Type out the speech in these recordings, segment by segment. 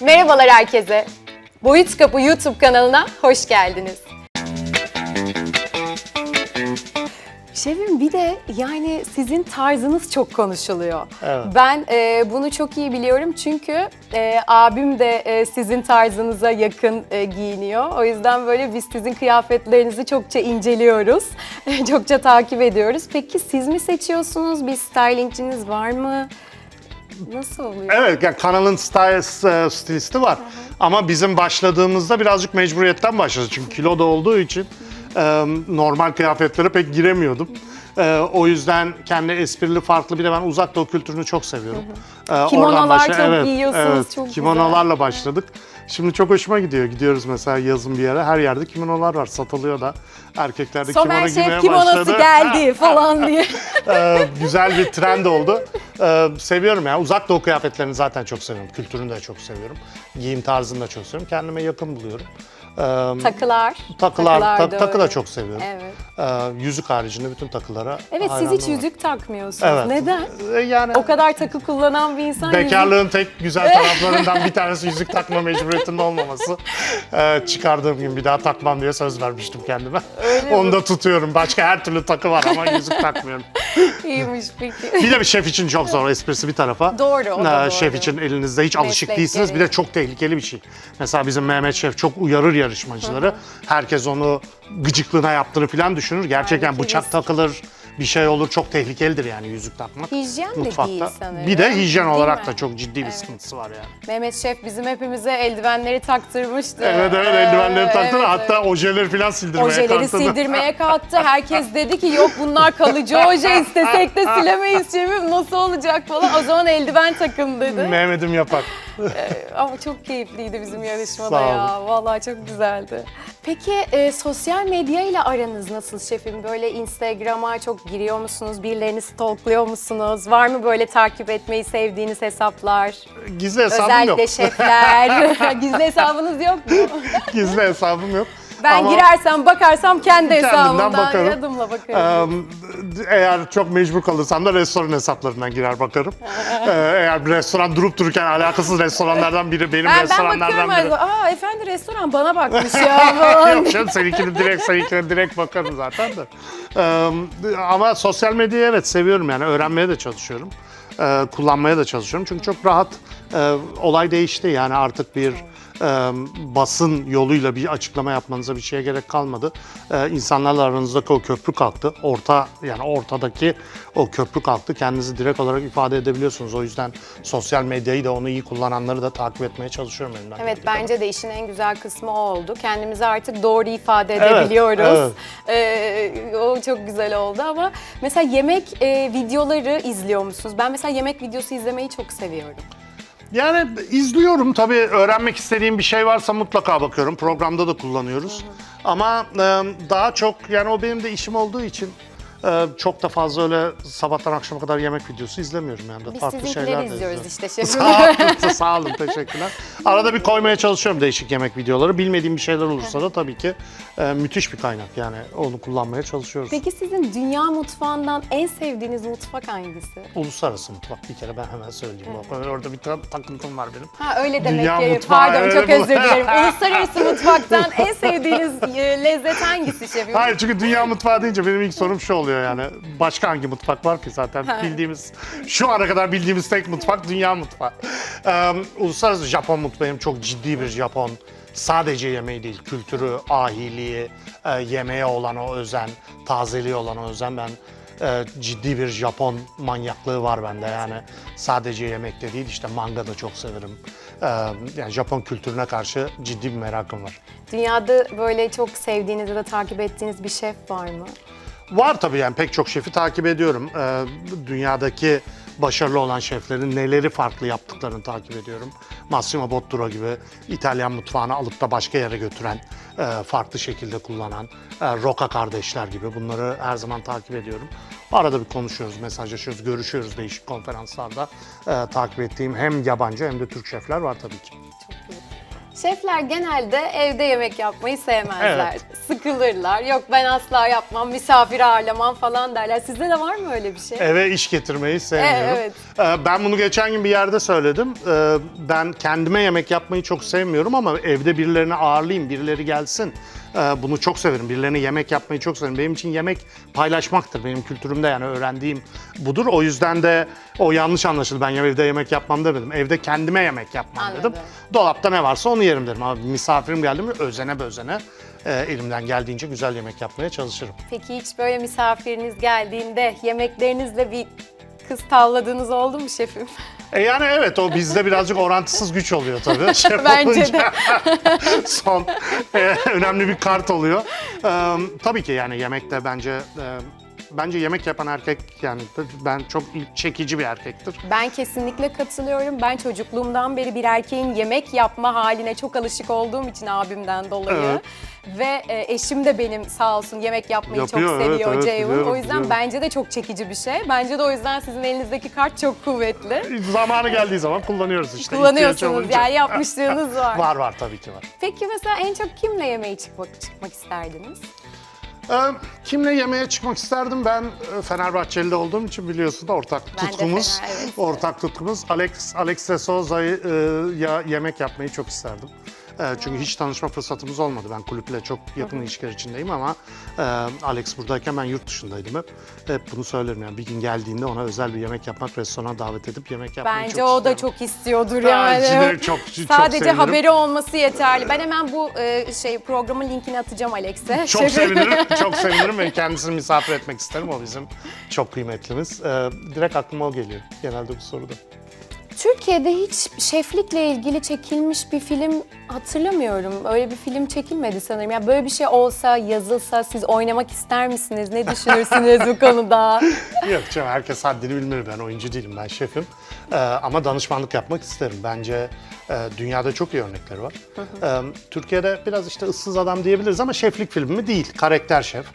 Merhabalar herkese. Boyut Kapı YouTube kanalına hoş geldiniz. Şefim bir de yani sizin tarzınız çok konuşuluyor. Evet. Ben e, bunu çok iyi biliyorum çünkü e, abim de e, sizin tarzınıza yakın e, giyiniyor. O yüzden böyle biz sizin kıyafetlerinizi çokça inceliyoruz. çokça takip ediyoruz. Peki siz mi seçiyorsunuz? Bir stylingciniz var mı? Nasıl oluyor? Evet, yani kanalın style, e, stilisti var. Ama bizim başladığımızda birazcık mecburiyetten başladı. Çünkü kilo da olduğu için e, normal kıyafetlere pek giremiyordum. E, o yüzden kendi esprili farklı bir de ben uzak doğu kültürünü çok seviyorum. E, oradan Kimonolar başla- çok giyiyorsunuz, çok güzel. Kimonolarla başladık. Şimdi çok hoşuma gidiyor. Gidiyoruz mesela yazın bir yere. Her yerde kimonolar var. Satılıyor da. Erkekler de Somer kimono giymeye Şef kimonosu başladı. geldi falan diye. Ee, güzel bir trend oldu. Ee, seviyorum ya. Uzak doğu kıyafetlerini zaten çok seviyorum. Kültürünü de çok seviyorum. Giyim tarzını da çok seviyorum. Kendime yakın buluyorum. Takılar. takılar, takılar tak- da takı da çok seviyorum. Evet. Ee, yüzük haricinde bütün takılara Evet siz hiç var. yüzük takmıyorsunuz. Evet. Neden? Ee, Yani O kadar takı kullanan bir insan yüzük... bekarlığın tek güzel taraflarından bir tanesi yüzük takma mecburiyetinde olmaması. Ee, çıkardığım gün bir daha takmam diye söz vermiştim kendime. Öyle Onu mi? da tutuyorum. Başka her türlü takı var ama yüzük takmıyorum. İyiymiş peki. Bir de bir şef için çok zor esprisi bir tarafa. Doğru, o da Ee, Şef doğru. için elinizde hiç alışık Meslek değilsiniz. Bir gereği. de çok tehlikeli bir şey. Mesela bizim Mehmet Şef çok uyarır yarışmacıları. Herkes onu gıcıklığına yaptığını falan düşünür. Gerçekten Halbuki bıçak risk. takılır, bir şey olur. Çok tehlikelidir yani yüzük takmak. Hijyen de değil sanırım. Bir de hijyen Değil olarak mi? da çok ciddi bir sıkıntısı var yani. Mehmet Şef bizim hepimize eldivenleri taktırmıştı. Evet evet eldivenleri Ee, taktı. evet, Hatta evet. ojeleri falan sildirmeye Ojeleri kalktı. sildirmeye kalktı. Herkes dedi ki yok bunlar kalıcı oje istesek de silemeyiz şefim nasıl olacak falan. O zaman eldiven takın dedi. Mehmet'im yapar. Ama çok keyifliydi bizim yarışmada ya. Vallahi çok güzeldi. Peki e, sosyal medya ile aranız nasıl şefim? Böyle Instagram'a çok giriyor musunuz? Birilerini stalkluyor musunuz? Var mı böyle takip etmeyi sevdiğiniz hesaplar? Gizli hesabım yok. Özellikle şefler. Gizli hesabınız yok mu? Gizli hesabım yok. Ben Ama- girersem bakarsam kendi hesabımdan bakarım. adımla bakarım. Ee, eğer çok mecbur kalırsam da restoran hesaplarından girer bakarım. Ee, eğer bir restoran durup dururken alakasız restoranlardan biri benim ben, ben restoranlardan bakıyorum. biri. Aa efendi restoran bana bakmış ya falan. Yok canım seninkini direkt seninkine direkt bakarım zaten de. Ee, ama sosyal medyayı evet seviyorum yani öğrenmeye de çalışıyorum. Ee, kullanmaya da çalışıyorum çünkü çok rahat. Ee, olay değişti yani artık bir e, basın yoluyla bir açıklama yapmanıza bir şeye gerek kalmadı. İnsanlarla aranızdaki o köprü kalktı. Orta yani ortadaki o köprü kalktı. Kendinizi direkt olarak ifade edebiliyorsunuz. O yüzden sosyal medyayı da onu iyi kullananları da takip etmeye çalışıyorum elimden Evet kadar. bence de işin en güzel kısmı o oldu. Kendimizi artık doğru ifade Evet, edebiliyoruz. Ee, o çok güzel oldu ama mesela yemek e, videoları izliyor musunuz? Ben mesela yemek videosu izlemeyi çok seviyorum. Yani izliyorum tabii öğrenmek istediğim bir şey varsa mutlaka bakıyorum. Programda da kullanıyoruz. Ama e, daha çok yani o benim de işim olduğu için e, çok da fazla öyle sabahtan akşama kadar yemek videosu izlemiyorum yani. Biz Farklı sizinkileri şeyler de izliyoruz izliyorum. işte şefim. Sağ olun, sağ olun, teşekkürler. Arada bir koymaya çalışıyorum değişik yemek videoları. Bilmediğim bir şeyler olursa da tabii ki e, müthiş bir kaynak yani onu kullanmaya çalışıyoruz. Peki sizin dünya mutfağından en sevdiğiniz mutfak hangisi? Uluslararası mutfak bir kere ben hemen söyleyeyim. Bak, orada bir ta- takıntım var benim. Ha öyle demek Dünya ki. mutfağı, Pardon çok bu- özür dilerim. Uluslararası mutfaktan en sevdiğiniz e, lezzet hangisi şefim? Hayır çünkü dünya mutfağı deyince benim ilk sorum şu oluyor yani. Başka hangi mutfak var ki zaten bildiğimiz, şu ana kadar bildiğimiz tek mutfak dünya mutfağı. Ee, uluslararası Japon mutfağım çok ciddi bir Japon. Sadece yemeği değil, kültürü, ahiliği, e, yemeğe olan o özen, tazeliği olan o özen ben e, ciddi bir Japon manyaklığı var bende yani sadece yemekte değil işte manga da çok severim. Yani Japon kültürüne karşı ciddi bir merakım var. Dünyada böyle çok sevdiğiniz ya da takip ettiğiniz bir şef var mı? Var tabii yani pek çok şefi takip ediyorum. Ee, dünyadaki başarılı olan şeflerin neleri farklı yaptıklarını takip ediyorum. Massimo Bottura gibi İtalyan mutfağını alıp da başka yere götüren, e, farklı şekilde kullanan, e, Roca kardeşler gibi bunları her zaman takip ediyorum. Arada bir konuşuyoruz, mesajlaşıyoruz, görüşüyoruz değişik konferanslarda. E, takip ettiğim hem yabancı hem de Türk şefler var tabii ki. Şefler genelde evde yemek yapmayı sevmezler. Evet. sıkılırlar. Yok ben asla yapmam, misafir ağırlamam falan derler. Sizde de var mı öyle bir şey? Eve iş getirmeyi sevmiyorum. Evet, Ee, Ben bunu geçen gün bir yerde söyledim. Ee, Ben kendime yemek yapmayı çok sevmiyorum ama evde birilerini ağırlayayım, birileri gelsin. Ee, Bunu çok severim. Birilerine yemek yapmayı çok severim. Benim için yemek paylaşmaktır. Benim kültürümde yani öğrendiğim budur. O yüzden de o yanlış anlaşıldı. Ben evde yemek yapmam demedim. Evde kendime yemek yapmam Anladım. dedim. Dolapta ne varsa onu yerim dedim. Ama misafirim geldi mi özene bözene e, elimden geldiğince güzel yemek yapmaya çalışırım. Peki hiç böyle misafiriniz geldiğinde yemeklerinizle bir kız tavladığınız oldu mu şefim? E yani evet o bizde birazcık orantısız güç oluyor tabii. Şef Bence de. Son e, önemli bir kart oluyor. E, tabii ki yani yemekte bence e, bence yemek yapan erkek yani ben çok çekici bir erkektir. Ben kesinlikle katılıyorum. Ben çocukluğumdan beri bir erkeğin yemek yapma haline çok alışık olduğum için abimden dolayı. Evet. Ve e, eşim de benim sağ olsun yemek yapmayı Yapıyor, çok evet, seviyor evet, Ceyhun. biliyorum, O yüzden biliyorum. bence de çok çekici bir şey. Bence de o yüzden sizin elinizdeki kart çok kuvvetli. Zamanı geldiği zaman kullanıyoruz işte. ihtiyaç Kullanıyorsunuz olunca. yani yapmışlığınız var. Var var tabii ki var. Peki mesela en çok kimle yemeğe çıkmak, çıkmak isterdiniz? Ee, kimle yemeğe çıkmak isterdim? Ben e, Fenerbahçeli olduğum için biliyorsun ortak Ben de tutkumuz. Fener, evet. Ortak tutkumuz. Alex Alex de Souza'yı e, ya yemek yapmayı çok isterdim. E, çünkü hiç tanışma fırsatımız olmadı. Ben kulüple çok yakın ilişkiler içindeyim ama e, Alex buradayken ben yurt dışındaydım hep. Hep bunu söylerim yani bir gün geldiğinde ona özel bir yemek yapmak, restorana davet edip yemek yapmayı Bence çok o da isterim. çok istiyordur Bence yani. de çok- çok Sadece sevinirim. haberi olması yeterli. Ben hemen bu e, şey programın linkini atacağım Alex'e. Çok sevinirim, çok sevinirim ve kendisini misafir etmek isterim. O bizim çok kıymetlimiz. Ee, direkt aklıma o geliyor genelde bu soruda. Türkiye'de hiç şeflikle ilgili çekilmiş bir film hatırlamıyorum. Öyle bir film çekilmedi sanırım. Yani böyle bir şey olsa, yazılsa siz oynamak ister misiniz? Ne düşünürsünüz bu konuda? Yok canım herkes haddini bilmeli. Ben oyuncu değilim, ben şefim. Ee, ama danışmanlık yapmak isterim. Bence e, dünyada çok iyi örnekleri var. Ee, Türkiye'de biraz işte ıssız adam diyebiliriz ama şeflik filmi değil, karakter şef.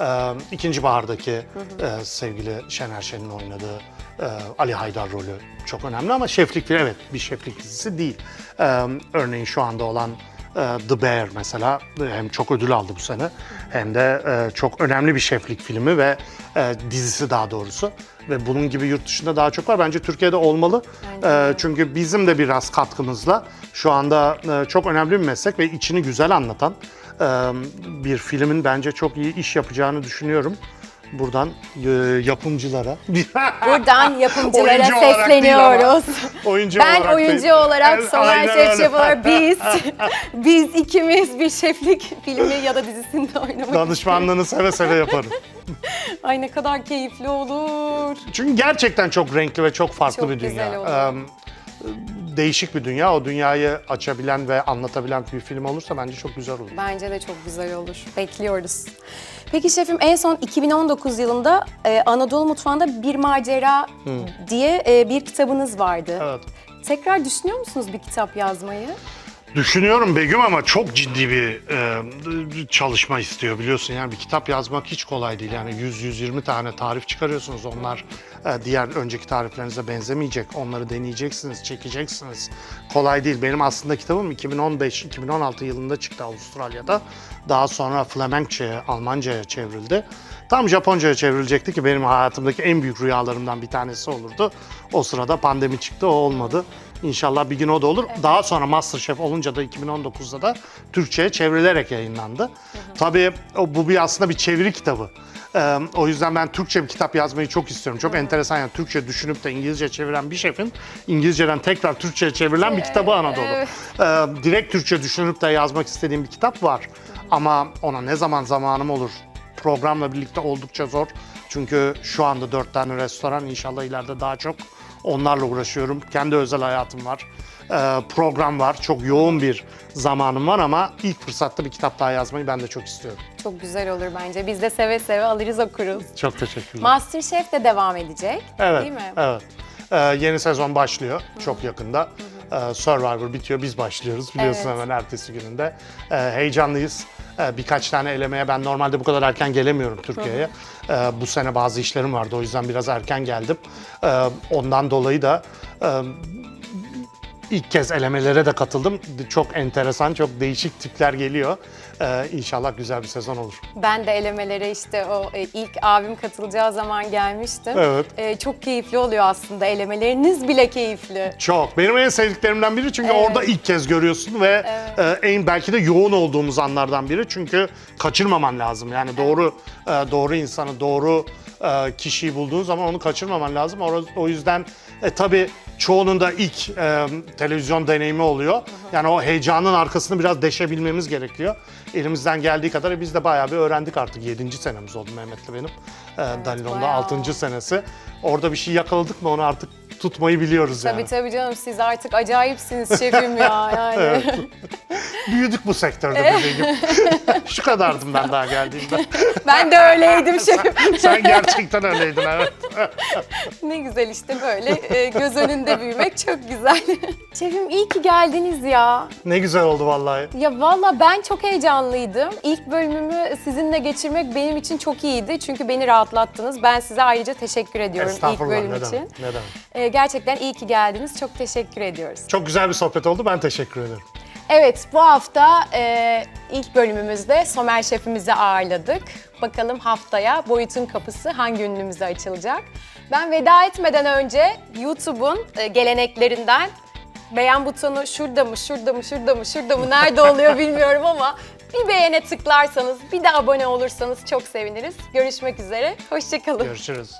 Ee, İkinci Bahar'daki e, sevgili Şener Şen'in oynadığı e, Ali Haydar rolü çok önemli ama şeflik filmi evet bir şeflik dizisi değil. Ee, örneğin şu anda olan e, The Bear mesela hem çok ödül aldı bu sene hem de e, çok önemli bir şeflik filmi ve e, dizisi daha doğrusu. Ve bunun gibi yurt dışında daha çok var. Bence Türkiye'de olmalı. Bence E, çünkü bizim de biraz katkımızla şu anda e, çok önemli bir meslek ve içini güzel anlatan e, bir filmin bence çok iyi iş yapacağını düşünüyorum. Buradan e, yapımcılara Buradan yapımcılara Oyuncu sesleniyoruz. oyuncu Ben olarak oyuncu değil. olarak, Evet, Somer aynen Şef öyle. Şef olarak biz, biz ikimiz bir şeflik filmi ya da dizisinde oynamak Danışmanlığını seve seve yaparım. Ay ne kadar keyifli olur. Çünkü gerçekten çok renkli ve çok farklı Çok bir dünya. güzel olur. Eee, değişik bir dünya. O dünyayı açabilen ve anlatabilen bir film olursa bence çok güzel olur. Bence de çok güzel olur. Bekliyoruz. Peki şefim en son 2019 yılında e, Anadolu Mutfağı'nda Bir Macera diye e, bir kitabınız vardı. Evet. Tekrar düşünüyor musunuz bir kitap yazmayı? Düşünüyorum Begüm ama çok ciddi bir e, çalışma istiyor biliyorsun. Yani bir kitap yazmak hiç kolay değil. Yani 100-120 tane tarif çıkarıyorsunuz. Onlar diğer önceki tariflerinize benzemeyecek. Onları deneyeceksiniz, çekeceksiniz. Kolay değil. Benim aslında kitabım 2015-2016 yılında çıktı Avustralya'da. Daha sonra Flemenkçe'ye, Almanca'ya çevrildi. Tam Japonca'ya çevrilecekti ki benim hayatımdaki en büyük rüyalarımdan bir tanesi olurdu. O sırada pandemi çıktı, o olmadı. İnşallah bir gün o da olur. Daha sonra Masterchef olunca da 2019'da da Türkçe'ye çevrilerek yayınlandı. Tabii o, bu bir aslında bir çeviri kitabı. Ee, o yüzden ben Türkçe bir kitap yazmayı çok istiyorum. Çok enteresan yani Türkçe düşünüp de İngilizce çeviren bir şefin İngilizceden tekrar Türkçe'ye çevrilen bir kitabı Anadolu. evet. Ee, direkt Türkçe düşünüp de yazmak istediğim bir kitap var. Ama ona ne zaman zamanım olur? Programla birlikte oldukça zor. Çünkü şu anda dört tane restoran inşallah ileride daha çok onlarla uğraşıyorum. Kendi özel hayatım var. Ee, program var. Çok yoğun bir zamanım var ama ilk fırsatta bir kitap daha yazmayı ben de çok istiyorum. Çok güzel olur bence. Biz de seve seve alırız okuruz. Çok teşekkürler. Masterchef de devam edecek Evet, değil mi? evet. Ee, yeni sezon başlıyor çok yakında. Ee, Survivor bitiyor, biz başlıyoruz biliyorsun Evet. hemen ertesi gününde. Ee, heyecanlıyız. Ee, birkaç tane elemeye ben normalde bu kadar erken gelemiyorum Türkiye'ye. Ee, bu sene bazı işlerim vardı o yüzden biraz erken geldim. Ee, ondan dolayı da e, ilk kez elemelere de katıldım. Çok enteresan, çok değişik tipler geliyor. Ee, inşallah güzel bir sezon olur. Ben de elemelere işte o e, ilk abim katılacağı zaman gelmiştim. Evet. E, çok keyifli oluyor aslında elemeleriniz bile keyifli. Çok. Benim en sevdiklerimden biri çünkü Evet. orada ilk kez görüyorsun ve e, en belki de yoğun olduğumuz anlardan biri. Çünkü kaçırmaman lazım. Yani doğru e, doğru insanı, doğru e, kişiyi bulduğun zaman onu kaçırmaman lazım. O, o yüzden e, tabii çoğunun da ilk e, televizyon deneyimi oluyor. Yani o heyecanın arkasını biraz deşebilmemiz gerekiyor. Elimizden geldiği kadar e, biz de bayağı bir öğrendik artık. 7. senemiz oldu Mehmet'le benim. E, Danilon'da bayağı 6. senesi. Orada bir şey yakaladık mı onu artık tutmayı biliyoruz yani. Tabii tabii canım siz artık acayipsiniz şefim ya yani. Büyüdük bu sektörde dediğim gibi. Şu kadardım ben daha geldiğimde. ben de öyleydim şefim. Sen gerçekten öyleydin evet. ne güzel işte böyle e, göz önünde büyümek çok güzel. şefim iyi ki geldiniz ya. Ne güzel oldu vallahi. Ya valla ben çok heyecanlıydım. İlk bölümümü sizinle geçirmek benim için çok iyiydi. Çünkü beni rahatlattınız. Ben size ayrıca teşekkür ediyorum ilk bölüm ne için. demek, ne demek. Ee, gerçekten iyi ki geldiniz. Çok teşekkür ediyoruz. Çok güzel bir sohbet oldu ben teşekkür ederim. Evet bu hafta e, ilk bölümümüzde Somer Şefimizi ağırladık. Bakalım haftaya Boyut'un kapısı hangi ünlümüze açılacak? Ben veda etmeden önce YouTube'un e, geleneklerinden beğen butonu şurada mı, şurada mı, şurada mı, şurada mı, nerede oluyor bilmiyorum ama bir beğene tıklarsanız, bir de abone olursanız çok seviniriz. Görüşmek üzere, hoşçakalın. Görüşürüz.